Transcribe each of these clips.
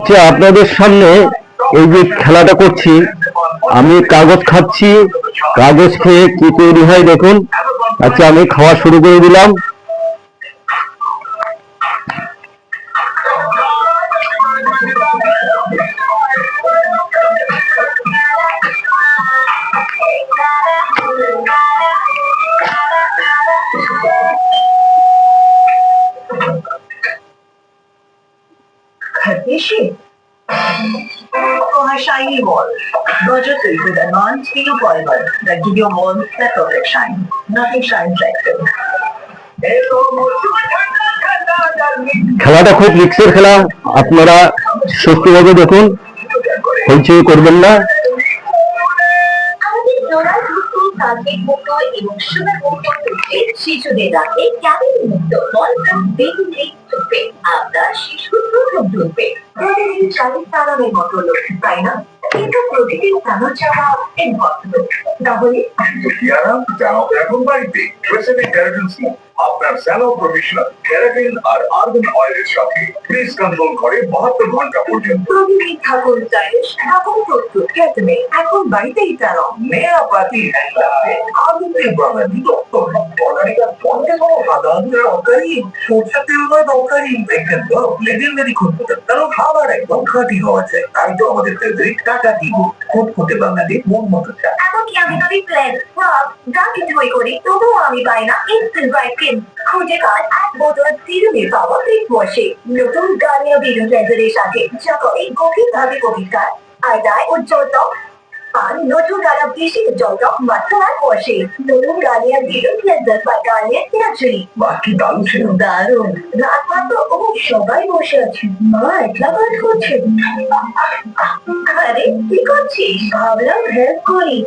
আচ্ছা আপনাদের সামনে এই যে খেলাটা করছি, আমি কাগজ খাচ্ছি, কাগজ খেয়ে কি তৈরি হয় দেখুন। আচ্ছা আমি খাওয়া শুরু করে দিলাম। Kardeşim. Or shiny wall. Budgeted with a non-steel polymer that give your walls that perfect shine. Nothing shines like silk. খেলাটা খুব রিক্সের খেলা আপনারা সুস্থভাবে দেখুন হইচই করবেন না আমাদের মুক্ত এবং সুগার মুক্ত শিশুদের রাখে ক্যালোরি মুক্ত ফল বেগুনে আপনার শিশু প্রথম টুথপে প্রতিদিন চালিশ তারানের মতো লক্ষ্য তাই না? কিন্তু প্রতিদিন তারা চাওয়া ইম্পসিবল তাহলে আরাম চাও এখন বাড়িতে। প্রেসেন্টে ইন্টেলিজেন্স আপনার স্যালো প্রফেশনাল ক্যারাটিন আর আর্গান অয়েলের সাথে ফ্রিজ কন্ট্রোল করে বাহাত্তর ঘণ্টা পর্যন্ত। প্রতিদিন থাকুন স্টাইলিশ থাকুন প্রস্তুত কেটমে এখন বাড়িতেই তারা নয়া পাতি আগুনে বাঙালি দপ্তর বনারিকা পঞ্চে কোনো সাধারণ তরকারি সরষের তেল নয় তরকারি দেখেন তো লেজেন্ডারি খুঁজতে কারণ খাবার একদম খাঁটি হওয়া চাই। তাই তো আমাদের ফেভারিট টাটা টি খুঁটখুঁটে বাঙালি মন মতো চা আমি যদি প্ল্যান ভাব যা কিছুই করি তবুও আমি পাই না ইনস্ট্যান্ট ব্রাইট ক্রিম খুঁজে পাই এক বোতল সিরুমের পাওয়া ফেস ওয়াশে নতুন গার্নিয়ার বিরু ক্লেন্সারের সাথে যা করে গভীরভাবে কবিতা আর দেয় উজ্জ্বল ত্বক আর নতুন গালা বেশি উজ্জ্বল ত্বক মাত্র এক ওয়াশে নতুন গার্নিয়ার বিরু ক্লেন্সার বা গার্নিয়ার ন্যাচারালি বাকি দারুণ ছিল দারুণ। রাত মাত্র ও সবাই বসে আছে। মা একলা কাজ করছে। আরে, কি করছিস? ভাবলাম হেল্প করি।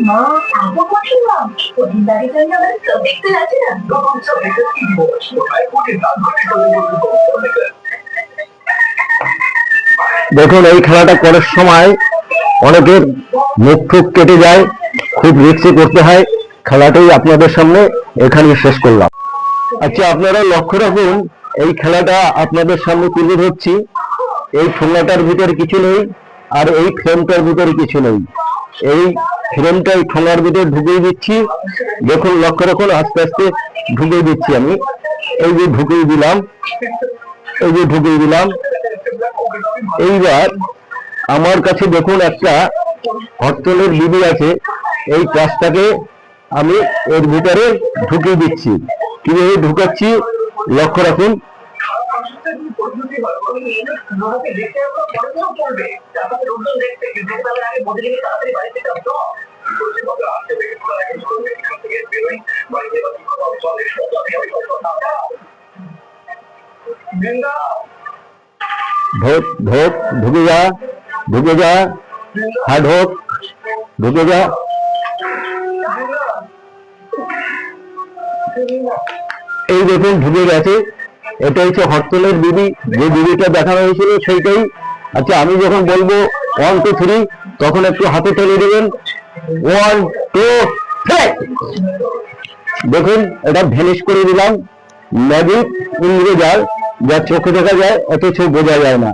মা? এত কঠিন মা। কঠিন দাঁড়িয়ে জন্য আমার তো দেখতে লাগছে না। চব্বিশে কি দিবস কোথায় কোটি চলে দেখুন, এই খেলাটা করার সময় অনেকের মুখ টুক কেটে যায়, খুব রিক্সে করতে হয়। খেলাটাই আপনাদের সামনে এখানে শেষ করলাম। আচ্ছা আপনারা লক্ষ্য রাখুন, এই খেলাটা আপনাদের সামনে তুলে ধরছি। এই ঠোঙাটার ভিতরে কিছু নেই, আর এই ফ্রেমটার ভিতরে কিছু নেই। এই ফ্রেমটা এই ঠোঙার ভিতরে ঢুকিয়ে দিচ্ছি। দেখুন, লক্ষ্য রাখুন, আস্তে আস্তে ঢুকিয়ে দিচ্ছি আমি। এই যে ঢুকিয়ে দিলাম, এই যে ঢুকিয়ে দিলাম এইবার আমার কাছে দেখুন একটা হরতলের লিবি আছে। এই কাজটাকে আমি এর ভিতরে ঢুকিয়ে দিচ্ছি। কীভাবে ঢুকাচ্ছি লক্ষ্য রাখুন। ঢোক ঢোক ঢুকে যা ঢুকে যা হ্যাঁ ঢোক ঢুকে যা এই দেখুন ঢুকে গেছে এটা হচ্ছে হরতলের বিবি, যে বিবিটা দেখানো হয়েছিল সেইটাই। আচ্ছা আমি যখন বলব ওয়ান টু থ্রি তখন একটু হাতে তুলে দেবেন। ওয়ান টু দেখুন, এটা ভ্যানিশ করে দিলাম। ম্যাজিক ইংরেজার যা চোখে দেখা যায় অথচ বোঝা যায় না।